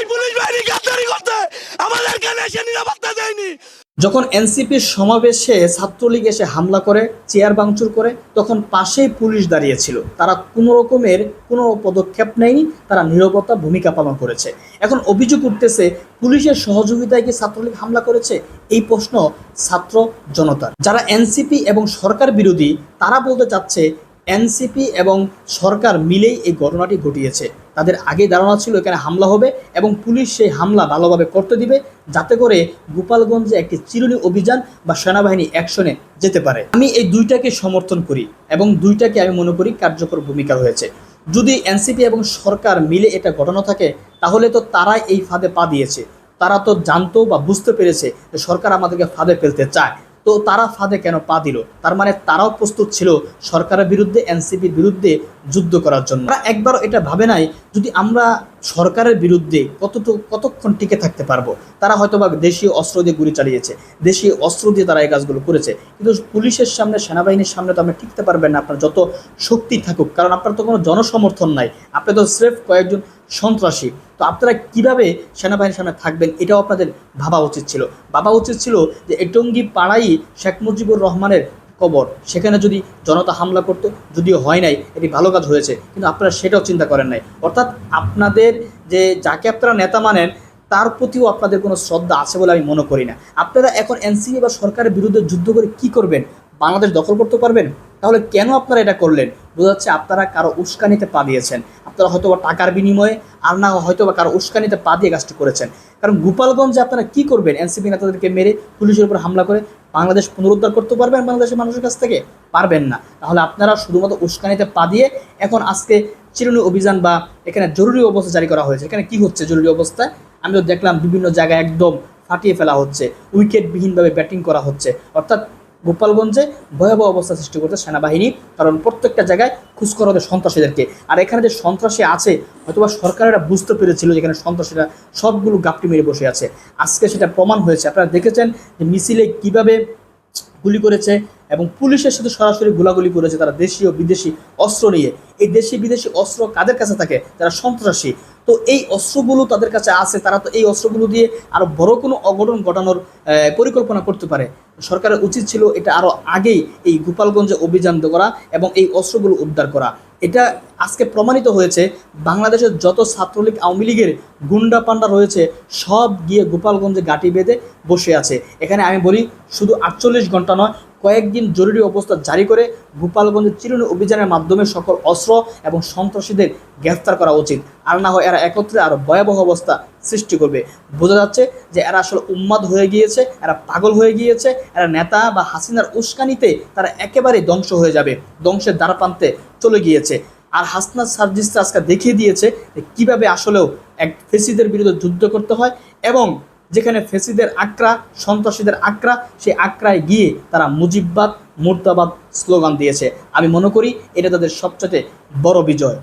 এই পুলিশ বাহিনী গাদ্দারি করতে। আমাদের এসে নিরাপত্তা দেয়নি? যখন এনসিপির সমাবেশে ছাত্রলীগ এসে হামলা করে, চেয়ার ভাঙচুর করে, তখন পাশেই পুলিশ দাঁড়িয়েছিল। তারা কোনো রকমের কোনো পদক্ষেপ নেয়নি, তারা নীরবতা ভূমিকা পালন করেছে। এখন অভিযোগ উঠতেছে, পুলিশের সহযোগিতায় কি ছাত্রলীগ হামলা করেছে? এই প্রশ্ন ছাত্র জনতার। যারা এনসিপি এবং সরকার বিরোধী, তারা বলতে চাচ্ছে এনসিপি এবং সরকার মিলেই এই ঘটনাটি ঘটিয়েছে। তাদের আগে ধারণা ছিল এখানে হামলা হবে এবং পুলিশ সেই হামলা ভালোভাবে করতে দিবে, যাতে করে গোপালগঞ্জে একটি চিরুনি অভিযান বা সেনাবাহিনী অ্যাকশনে যেতে পারে। আমি এই দুইটাকে সমর্থন করি এবং দুইটাকে আমি মনে করি কার্যকর ভূমিকা রয়েছে। যদি এনসিপি এবং সরকার মিলে এটা ঘটনা থাকে, তাহলে তো তারাই এই ফাঁদে পা দিয়েছে। তারা তো জানতো বা বুঝতে পেরেছে যে সরকার আমাদেরকে ফাঁদে ফেলতে চায়। তো তারা ফাঁদে কেন পা দিল? তার মানে তারাও প্রস্তুত ছিল সরকারের বিরুদ্ধে, এনসিপির বিরুদ্ধে যুদ্ধ করার জন্য। তারা একবারও এটা ভাবে নাই, যদি আমরা সরকারের বিরুদ্ধে কতটুকু, কতক্ষণ টিকে থাকতে পারব? তারা হয়তো বা দেশীয় অস্ত্র দিয়ে গুলি চালিয়েছে, দেশীয় অস্ত্র দিয়ে তারা এই কাজগুলো করেছে। কিন্তু পুলিশের সামনে, সেনাবাহিনীর সামনে তো আপনি টিকতে পারবেন না, আপনার যত শক্তি থাকুক, কারণ আপনার তো কোনো জনসমর্থন নাই। আপনি তো স্রেফ কয়েকজন সন্ত্রাসী। তো আপনারা কীভাবে সেনাবাহিনীর সামনে থাকবেন, এটাও আপনাদের ভাবা উচিত ছিল। ভাবা উচিত ছিল যে এটঙ্গি পাড়াই শেখ মুজিবুর রহমানের কবর, সেখানে যদি জনতা হামলা করতে, যদিও হয় নাই, এটি ভালো কাজ হয়েছে, কিন্তু আপনারা সেটাও চিন্তা করেন নাই। অর্থাৎ আপনাদের যে, যাকে আপনারা নেতা মানেন, তার প্রতিও আপনাদের কোনো শ্রদ্ধা আছে বলে আমি মনে করি না। আপনারা এখন এনসিপি বা সরকারের বিরুদ্ধে যুদ্ধ করে কি করবেন? বাংলাদেশ দখল করতে পারবেন? তাহলে কেন আপনারা এটা করলেন? বোঝা যাচ্ছে আপনারা কারও উস্কানিতে পা দিয়েছেন। আপনারা হয়তো টাকার বিনিময়ে আর না হয়তো বা কারও উস্কানিতে পা দিয়ে কাজটি করেছেন। কারণ গোপালগঞ্জে আপনারা কি করবেন? এনসিপি নেতাদেরকে মেরে পুলিশের উপর হামলা করে বাংলাদেশ পুনরুদ্ধার করতে পারবেন বাংলাদেশের মানুষের কাছ থেকে? পারবেন না। তাহলে আপনারা শুধুমাত্র উস্কানিতে পা দিয়ে এখন আজকে চিরুনি অভিযান বা এখানে জরুরি অবস্থা জারি করা হয়েছে। এখানে কি হচ্ছে জরুরি অবস্থায় আমিও দেখলাম বিভিন্ন জায়গায় একদম ফাটিয়ে ফেলা হচ্ছে। উইকেটবিহীনভাবে ব্যাটিং করা হচ্ছে। অর্থাৎ গোপালগঞ্জে ভয়াবহ অবস্থা সৃষ্টি করছে সেনাবাহিনী, কারণ প্রত্যেকটা জায়গায় খুশ করা হবে সন্ত্রাসীদেরকে। আর এখানে যে সন্ত্রাসী আছে, হয়তোবা সরকারেরা বুঝতে পেরেছিল যেখানে সন্ত্রাসীরা সবগুলো গাপটি মেরে বসে আছে। আজকে সেটা প্রমাণ হয়েছে। আপনারা দেখেছেন যে মিছিলে কীভাবে গুলি করেছে এবং পুলিশের সাথে সরাসরি গোলাগুলি করেছে তারা দেশীয় বিদেশি অস্ত্র নিয়ে। এই দেশি বিদেশি অস্ত্র কাদের কাছে থাকে? যারা সন্ত্রাসী। তো এই অস্ত্রগুলো তাদের কাছে আছে, তারা তো এই অস্ত্রগুলো দিয়ে আরও বড় কোনো অঘটন ঘটানোর পরিকল্পনা করতে পারে। সরকারের উচিত ছিল এটা আরও আগেই এই গোপালগঞ্জে অভিযান করা এবং এই অস্ত্রগুলো উদ্ধার করা। এটা আজকে প্রমাণিত হয়েছে, বাংলাদেশের যত ছাত্রলীগ, আওয়ামী লীগের গুন্ডা পান্ডা রয়েছে, সব গিয়ে গোপালগঞ্জে গাঁটি বেঁধে বসে আছে। এখানে আমি বলি, শুধু আটচল্লিশ ঘণ্টা নয় কয়েকদিন জরুরি অবস্থা জারি করে গোপালগঞ্জের চিরুনি অভিযানের মাধ্যমে সকল অস্ত্র এবং সন্ত্রাসীদের গ্রেফতার করা উচিত। আর না হয় এরা একত্রে আরও ভয়াবহ অবস্থা সৃষ্টি করবে। বোঝা যাচ্ছে যে এরা আসলে উন্মাদ হয়ে গিয়েছে, এরা পাগল হয়ে গিয়েছে, এরা নেতা বা হাসিনার উস্কানিতে তারা একেবারে ধ্বংস হয়ে যাবে, ধ্বংসের দ্বারপ্রান্তে চলে গিয়েছে। আর হাসনাত সার্জিসটা আজকে দেখিয়ে দিয়েছে কীভাবে আসলেও এক ফেসিদের বিরুদ্ধে যুদ্ধ করতে হয় এবং যেখানে ফেসিদের আক্রা, সন্ত্রাসীদের আক্রা, সেই আক্রায় গিয়ে তারা মুজিববাদ, মুর্দাবাদ স্লোগান দিয়েছে। আমি মনে করি এটা তাদের সবচেয়ে বড় বিজয়।